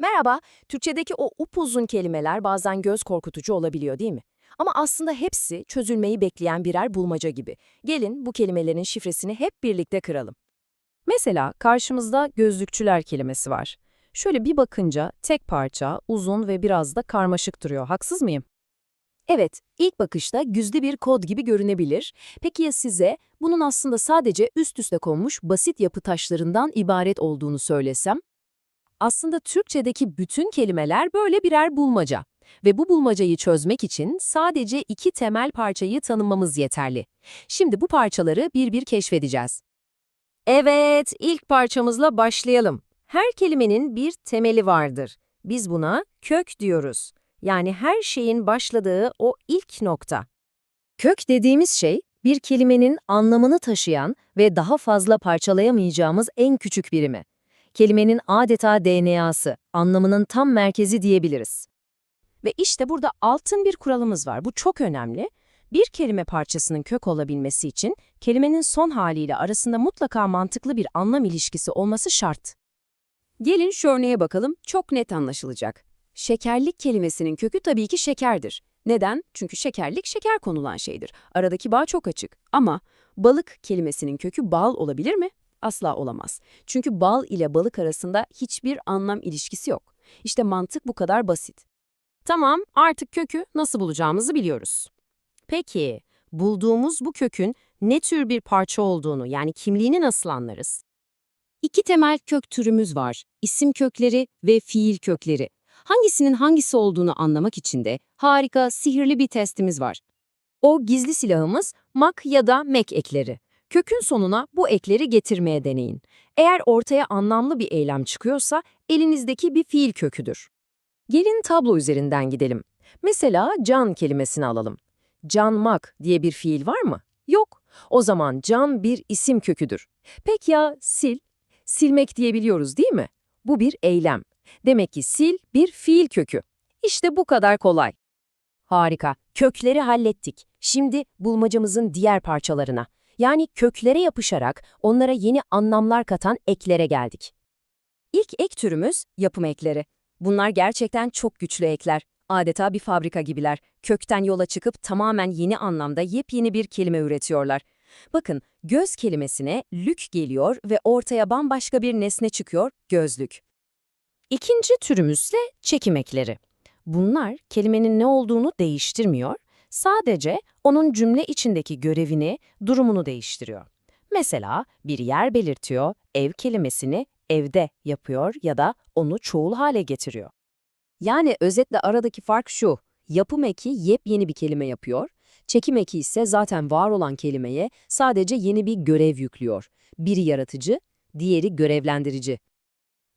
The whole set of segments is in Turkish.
Merhaba, Türkçedeki o upuzun kelimeler bazen göz korkutucu olabiliyor değil mi? Ama aslında hepsi çözülmeyi bekleyen birer bulmaca gibi. Gelin bu kelimelerin şifresini hep birlikte kıralım. Mesela karşımızda gözlükçüler kelimesi var. Şöyle bir bakınca tek parça, uzun ve biraz da karmaşık duruyor. Haksız mıyım? Evet, ilk bakışta gizli bir kod gibi görünebilir. Peki ya size bunun aslında sadece üst üste konmuş basit yapı taşlarından ibaret olduğunu söylesem? Aslında Türkçedeki bütün kelimeler böyle birer bulmaca. Ve bu bulmacayı çözmek için sadece iki temel parçayı tanımamız yeterli. Şimdi bu parçaları bir bir keşfedeceğiz. Evet, ilk parçamızla başlayalım. Her kelimenin bir temeli vardır. Biz buna kök diyoruz. Yani her şeyin başladığı o ilk nokta. Kök dediğimiz şey, bir kelimenin anlamını taşıyan ve daha fazla parçalayamayacağımız en küçük birimi. Kelimenin adeta DNA'sı, anlamının tam merkezi diyebiliriz. Ve işte burada altın bir kuralımız var. Bu çok önemli. Bir kelime parçasının kök olabilmesi için kelimenin son haliyle arasında mutlaka mantıklı bir anlam ilişkisi olması şart. Gelin şu örneğe bakalım, çok net anlaşılacak. Şekerlik kelimesinin kökü tabii ki şekerdir. Neden? Çünkü şekerlik şeker konulan şeydir. Aradaki bağ çok açık. Ama balık kelimesinin kökü bal olabilir mi? Asla olamaz. Çünkü bal ile balık arasında hiçbir anlam ilişkisi yok. İşte mantık bu kadar basit. Tamam, artık kökü nasıl bulacağımızı biliyoruz. Peki, bulduğumuz bu kökün ne tür bir parça olduğunu yani kimliğini nasıl anlarız? İki temel kök türümüz var. İsim kökleri ve fiil kökleri. Hangisinin hangisi olduğunu anlamak için de harika, sihirli bir testimiz var. O gizli silahımız mak ya da mek ekleri. Kökün sonuna bu ekleri getirmeye deneyin. Eğer ortaya anlamlı bir eylem çıkıyorsa elinizdeki bir fiil köküdür. Gelin tablo üzerinden gidelim. Mesela can kelimesini alalım. Canmak diye bir fiil var mı? Yok. O zaman can bir isim köküdür. Peki ya sil? Silmek diyebiliyoruz değil mi? Bu bir eylem. Demek ki sil bir fiil kökü. İşte bu kadar kolay. Harika. Kökleri hallettik. Şimdi bulmacamızın diğer parçalarına. Yani köklere yapışarak onlara yeni anlamlar katan eklere geldik. İlk ek türümüz yapım ekleri. Bunlar gerçekten çok güçlü ekler. Adeta bir fabrika gibiler. Kökten yola çıkıp tamamen yeni anlamda yepyeni bir kelime üretiyorlar. Bakın, göz kelimesine lük geliyor ve ortaya bambaşka bir nesne çıkıyor, gözlük. İkinci türümüzle çekim ekleri. Bunlar kelimenin ne olduğunu değiştirmiyor, sadece onun cümle içindeki görevini, durumunu değiştiriyor. Mesela bir yer belirtiyor, ev kelimesini evde yapıyor ya da onu çoğul hale getiriyor. Yani özetle aradaki fark şu, yapım eki yepyeni bir kelime yapıyor, çekim eki ise zaten var olan kelimeye sadece yeni bir görev yüklüyor. Biri yaratıcı, diğeri görevlendirici.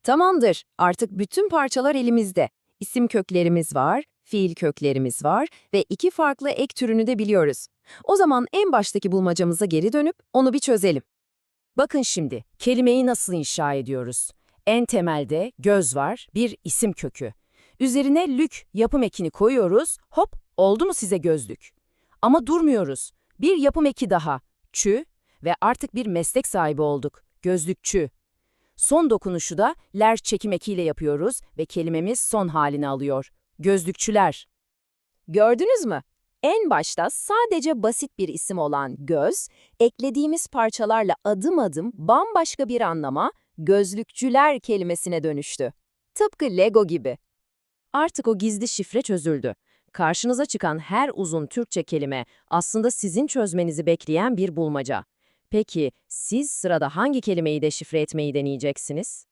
Tamamdır, artık bütün parçalar elimizde. İsim köklerimiz var, fiil köklerimiz var ve iki farklı ek türünü de biliyoruz. O zaman en baştaki bulmacamıza geri dönüp onu bir çözelim. Bakın şimdi, kelimeyi nasıl inşa ediyoruz? En temelde göz var, bir isim kökü. Üzerine lük yapım ekini koyuyoruz, hop oldu mu size gözlük? Ama durmuyoruz. Bir yapım eki daha, çü ve artık bir meslek sahibi olduk, gözlükçü. Son dokunuşu da ler çekim ekiyle yapıyoruz ve kelimemiz son halini alıyor. Gözlükçüler. Gördünüz mü? En başta sadece basit bir isim olan göz, eklediğimiz parçalarla adım adım bambaşka bir anlama, gözlükçüler kelimesine dönüştü. Tıpkı Lego gibi. Artık o gizli şifre çözüldü. Karşınıza çıkan her uzun Türkçe kelime aslında sizin çözmenizi bekleyen bir bulmaca. Peki siz sırada hangi kelimeyi deşifre etmeyi deneyeceksiniz?